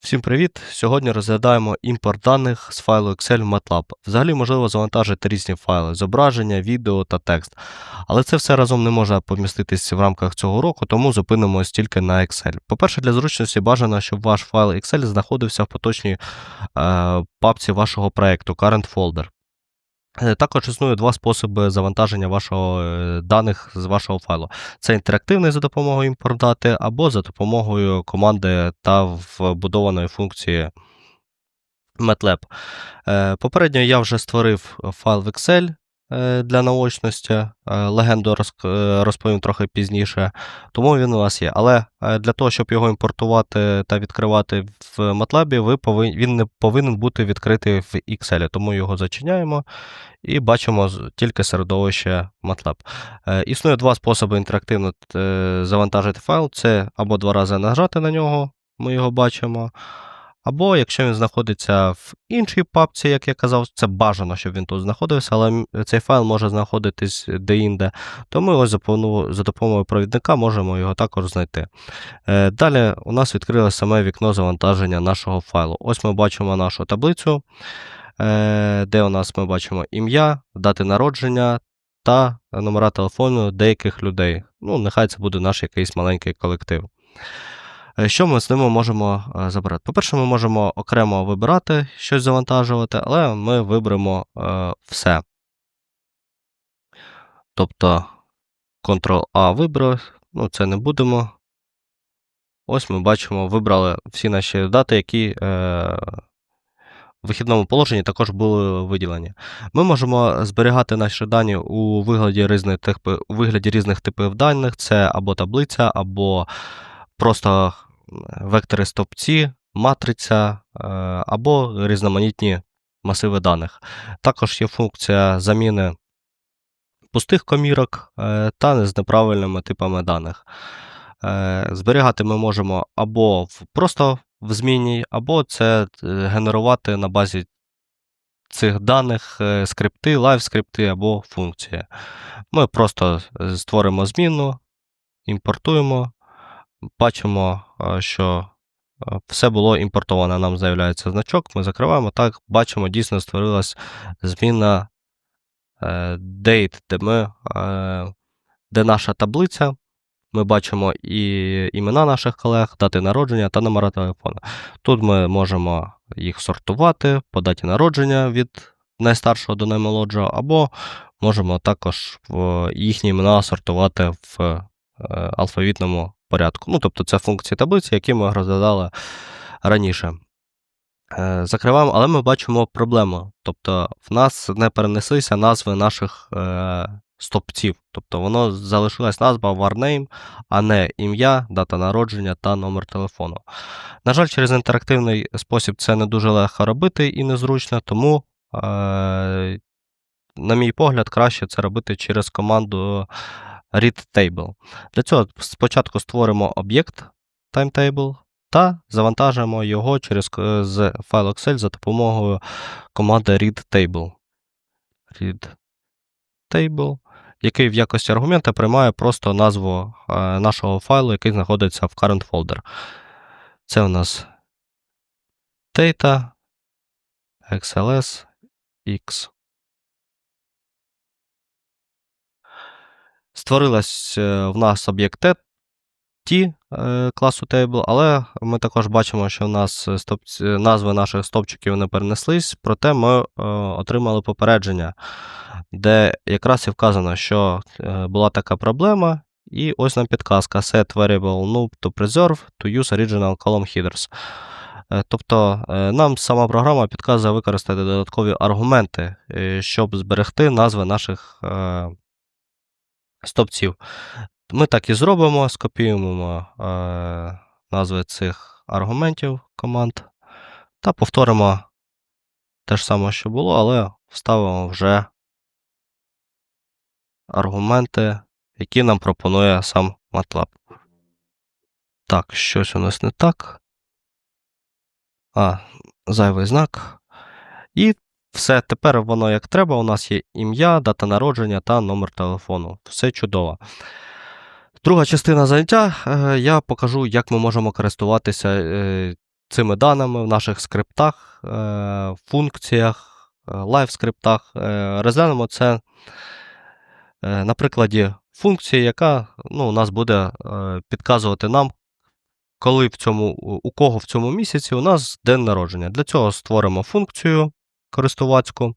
Всім привіт! Сьогодні розглядаємо імпорт даних з файлу Excel в MATLAB. Взагалі можливо завантажити різні файли, зображення, відео та текст. Але це все разом не може поміститись в рамках цього уроку, тому зупинимось тільки на Excel. По-перше, для зручності бажано, щоб ваш файл Excel знаходився в поточній е, папці вашого проєкту Current Folder. Е, Також існує два способи завантаження вашого е, даних з вашого файлу. Це інтерактивний за допомогою імпорт-дати або за допомогою команди та вбудованої функції MATLAB. Е, Попередньо я вже створив файл в Excel для наочності. Е, Легенду е, розповім трохи пізніше, тому він у вас є. Але е, для того, щоб його імпортувати та відкривати в MATLAB, ви повин... він не повинен бути відкритий в Excel, тому його зачиняємо і бачимо тільки середовище MATLAB. Е, Існує два способи інтерактивно е, завантажити файл. Це або два рази нажати на нього, ми його бачимо. Або якщо він знаходиться в іншій папці, як я казав, це бажано, щоб він тут знаходився, але цей файл може знаходитись де-інде, то ми ось за допомогою- провідника можемо його також знайти. Е, Далі у нас відкрилося саме вікно завантаження нашого файлу. Ось ми бачимо нашу таблицю, е, де у нас ми бачимо ім'я, дати народження та номера телефону деяких людей. Ну, нехай це буде наш якийсь маленький колектив. Е, Що ми з ними можемо е, забрати? По-перше, ми можемо окремо вибирати щось завантажувати, але ми виберемо е, все. Тобто Ctrl-A вибрав, ну це не будемо. Ось ми бачимо, вибрали всі наші дати, які е, в вихідному положенні також були виділені. Ми можемо зберігати наші дані у вигляді різних у вигляді різних типів даних: це або таблиця, або просто вектори стовпці, матриця, е, або різноманітні масиви даних. Також є функція заміни пустих комірок е, та з неправильними типами даних. Е, Зберігати ми можемо або просто в зміні, або це генерувати на базі цих даних скрипти, лайв-скрипти або функції. Ми просто створимо зміну, імпортуємо, бачимо, е, що е, все було імпортовано. Нам з'являється значок, ми закриваємо. Так, бачимо, дійсно створилась зміна е, date, де, ми, де наша таблиця. Ми бачимо і імена наших колег, дати народження та номера телефону. Тут ми можемо їх сортувати по даті народження від найстаршого до наймолодшого, або можемо також їхні імена сортувати в алфавітному порядку. Ну, тобто це функції таблиці, які ми розглядали раніше. Е, Закриваємо, але ми бачимо проблему. Тобто в нас не перенеслися назви наших е, стопців. Тобто воно залишилась назва warname, а не ім'я, дата народження та номер телефону. На жаль, через інтерактивний спосіб це не дуже легко робити і незручно, тому, е, на мій погляд, краще це робити через команду readTable. Для цього спочатку створимо об'єкт timetable та завантажимо його через к- з файлу Excel за допомогою команди readTable. readTable, який в якості аргумента приймає просто назву е, нашого файлу, який знаходиться в current folder. Це у нас data xls x. Створилась е, в нас об'єкт T- е, класу table, але ми також бачимо, що в нас е, стопці, назви наших стопчиків не перенеслись, проте ми отримали попередження, де якраз і вказано, що була така проблема, і ось нам підказка set variable noob to preserve to use original column headers. Тобто нам сама програма підказує використати додаткові аргументи, щоб зберегти назви наших стопців. Ми так і зробимо, скопіюємо е, назви цих аргументів команд та повторимо те ж саме, що було, але вставимо вже аргументи, які нам пропонує сам MATLAB. Так, щось у нас не так. А, зайвий знак. І все, тепер воно як треба. У нас є ім'я, дата народження та номер телефону. Все чудово. Друга частина заняття е, я покажу, як ми можемо користуватися е, цими даними в наших скриптах, е, функціях, лайв-скриптах. Розглянемо це на прикладі функції, яка ну, у нас буде підказувати нам, коли в цьому, у кого в цьому місяці у нас день народження. Для цього створимо функцію користувацьку,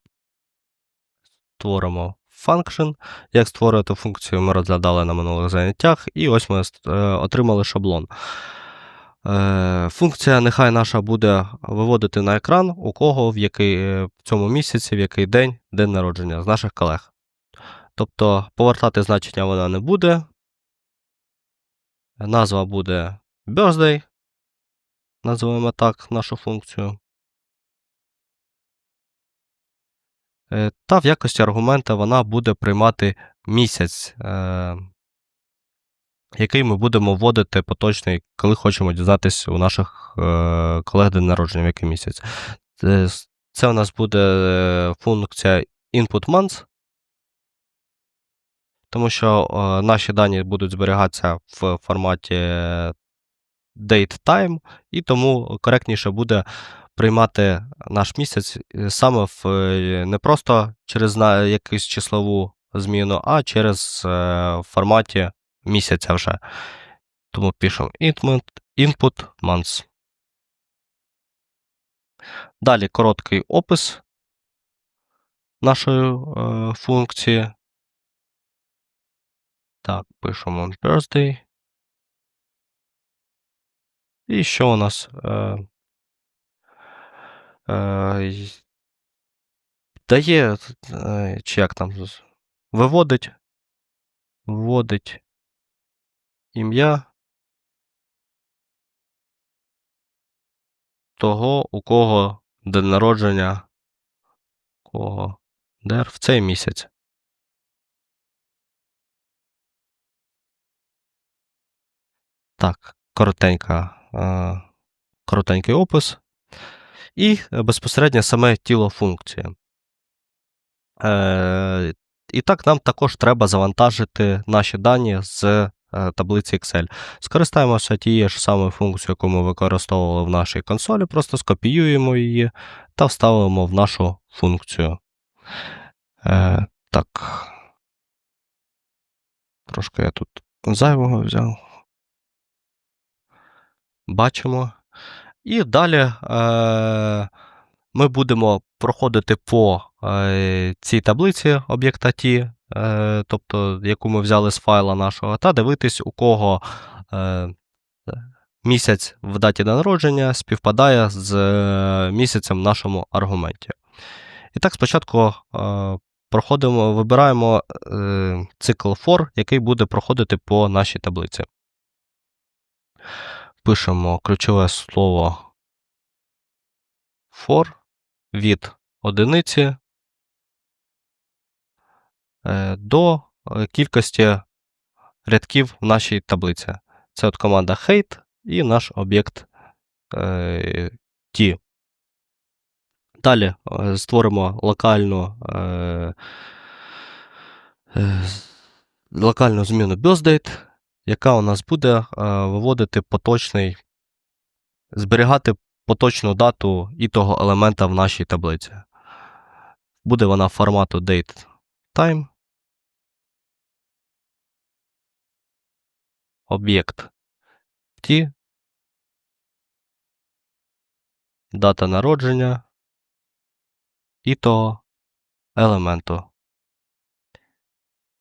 створимо function. Як створювати функцію, ми розглядали на минулих заняттях, і ось ми е, отримали шаблон. Е, Функція нехай наша буде виводити на екран, у кого в який е, в цьому місяці, в який день день народження з наших колег. Тобто повертати значення вона не буде. Назва буде birthday. Називаємо так нашу функцію. Та в якості аргумента вона буде приймати місяць, е, який ми будемо вводити поточний, коли хочемо дізнатися у наших е, колег день народження, в який місяць. Це, у нас буде е, функція input months, тому що е, наші дані будуть зберігатися в форматі date time, і тому коректніше буде приймати наш місяць е, саме в, е, не просто через якусь числову зміну, а через е, форматі місяця вже. Тому пишемо input, input months. Далі короткий опис нашої е, функції. Так, пишемо birthday. І що у нас? Е, дає, е, чи як там, виводить, вводить ім'я того, у кого день народження, кого дер в цей місяць. Так, коротенька, е, коротенький опис. І е, безпосередньо саме тіло функції. Е, і так, нам також треба завантажити наші дані з е, таблиці Excel. Скористаємося тією ж самою функцією, яку ми використовували в нашій консолі, просто скопіюємо її та вставимо в нашу функцію. Е, так. Трошки я тут зайвого взяв. Бачимо. І далі е, ми будемо проходити по е, цій таблиці об'єкта T, е, тобто яку ми взяли з файла нашого, та дивитись, у кого місяць в даті народження співпадає з місяцем в нашому аргументі. І так, спочатку проходимо, вибираємо цикл for, який буде проходити по нашій таблиці. Пишемо ключове слово for від одиниці е, до кількості рядків в нашій таблиці. Це от команда hate і наш об'єкт е, T. Далі е, створимо локальну, локальну зміну birthdate, яка у нас буде е, виводити поточний, зберігати поточну дату і того елемента в нашій таблиці. Буде вона формату date time. Об'єкт T. Дата народження і того елементу.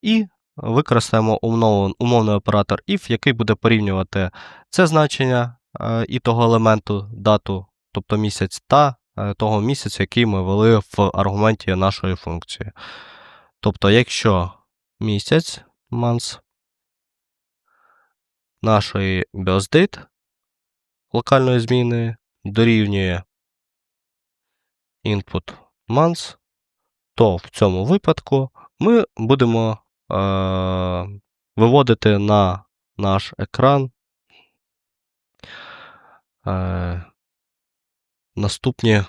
І використаємо умовний, умовний оператор if, який буде порівнювати це значення е, і того елементу, дату, тобто місяць, та е, того місяця, який ми ввели в аргументі нашої функції. Тобто, якщо місяць months нашої birthdate локальної зміни дорівнює input months, то в цьому випадку ми будемо виводити на наш екран. Е, наступні,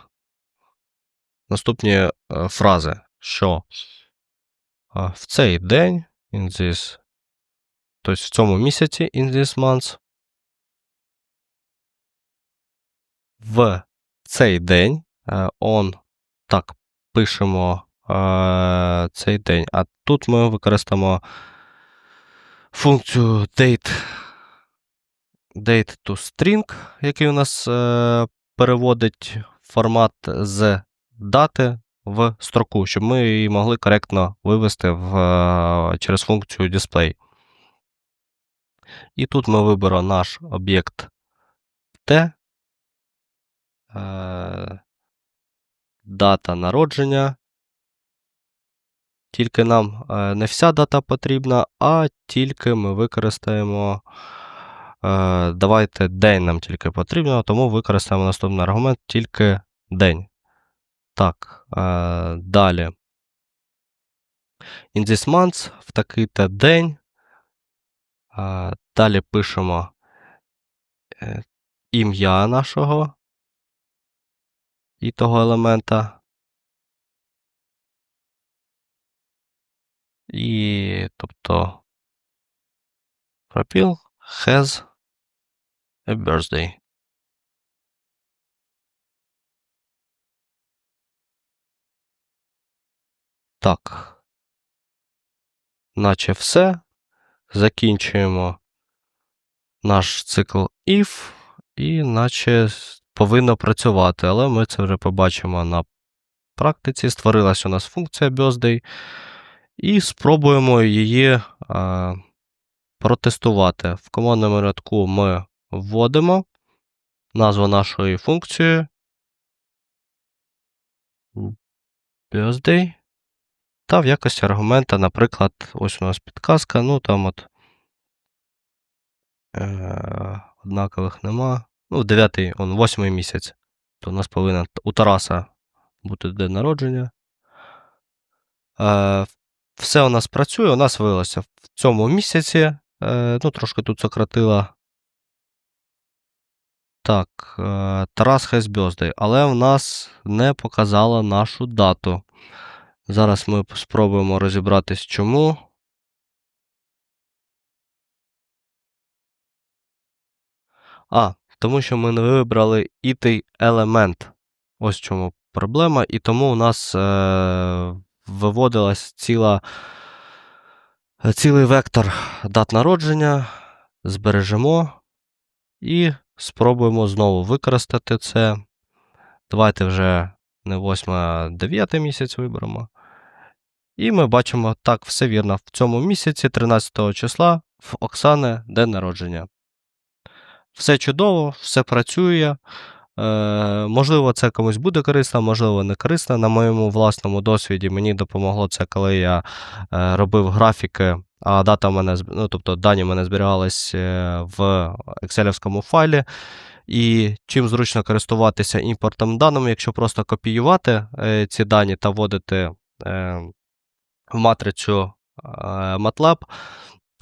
наступні е, фрази, що е, в цей день, in this, тобто в цьому місяці, in this month, в цей день е, on так пишемо е, цей день, а тут ми використаємо функцію date, date to string, який у нас е, переводить формат з дати в строку, щоб ми її могли коректно вивести в, е, через функцію display. І тут ми виберемо наш об'єкт T, е, дата народження. Тільки нам е, не вся дата потрібна, а тільки ми використаємо. е, Давайте день нам тільки потрібно, тому використаємо наступний аргумент тільки день. Так, е, далі. In this month в такий-то день. Е, Далі пишемо ім'я нашого і того елемента. І, тобто, пропіл has a birthday. Так. Наче все. Закінчуємо наш цикл if, і наче повинно працювати, але ми це вже побачимо на практиці. Створилась у нас функція birthday, спробуємо її а, протестувати. В командному рядку ми вводимо назву нашої функції birthday. Та в якості аргумента, наприклад, ось у нас підказка, ну там от е, однакових нема. Ну, 9, он, 8 місяць. То у нас повинен у Тараса бути день народження. Е, все у нас працює, у нас виявилося в цьому місяці. Е, ну, трошки тут сократила. Так, е, Тарас has але в нас не показала нашу дату. Зараз ми спробуємо розібратись, чому. А, тому що ми не вибрали ітий елемент. Ось чому проблема. І тому у нас е, виводилась ціла, цілий вектор дат народження. Збережемо і спробуємо знову використати це. Давайте вже не 8, а 9 місяць виберемо. І ми бачимо, так, все вірно, в цьому місяці, 13 числа, в Оксани день народження. Все чудово, все працює. Е, Можливо, це комусь буде корисно, можливо, не корисно. На моєму власному досвіді мені допомогло це, коли я е, робив графіки, а дата мене, ну, тобто дані мене зберігались е, в Excel файлі. І чим зручно користуватися імпортом даними, якщо просто копіювати ці дані та вводити в матрицю MATLAB,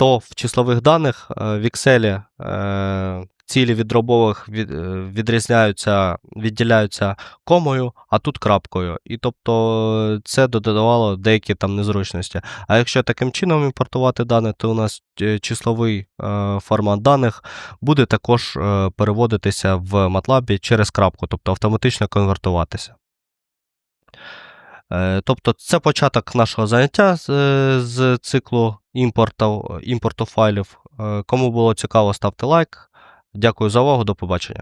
то в числових даних е, в Excel е, цілі від дробових е, відрізняються, відділяються комою, а тут крапкою. І тобто це додавало деякі там незручності. А якщо таким чином імпортувати дані, то у нас числовий формат даних буде також переводитися в MATLAB через крапку, тобто автоматично конвертуватися. Е, Тобто це початок нашого заняття з, е, циклу імпорту, імпорту файлів. Е, Кому було цікаво, ставте лайк. Дякую за увагу, до побачення.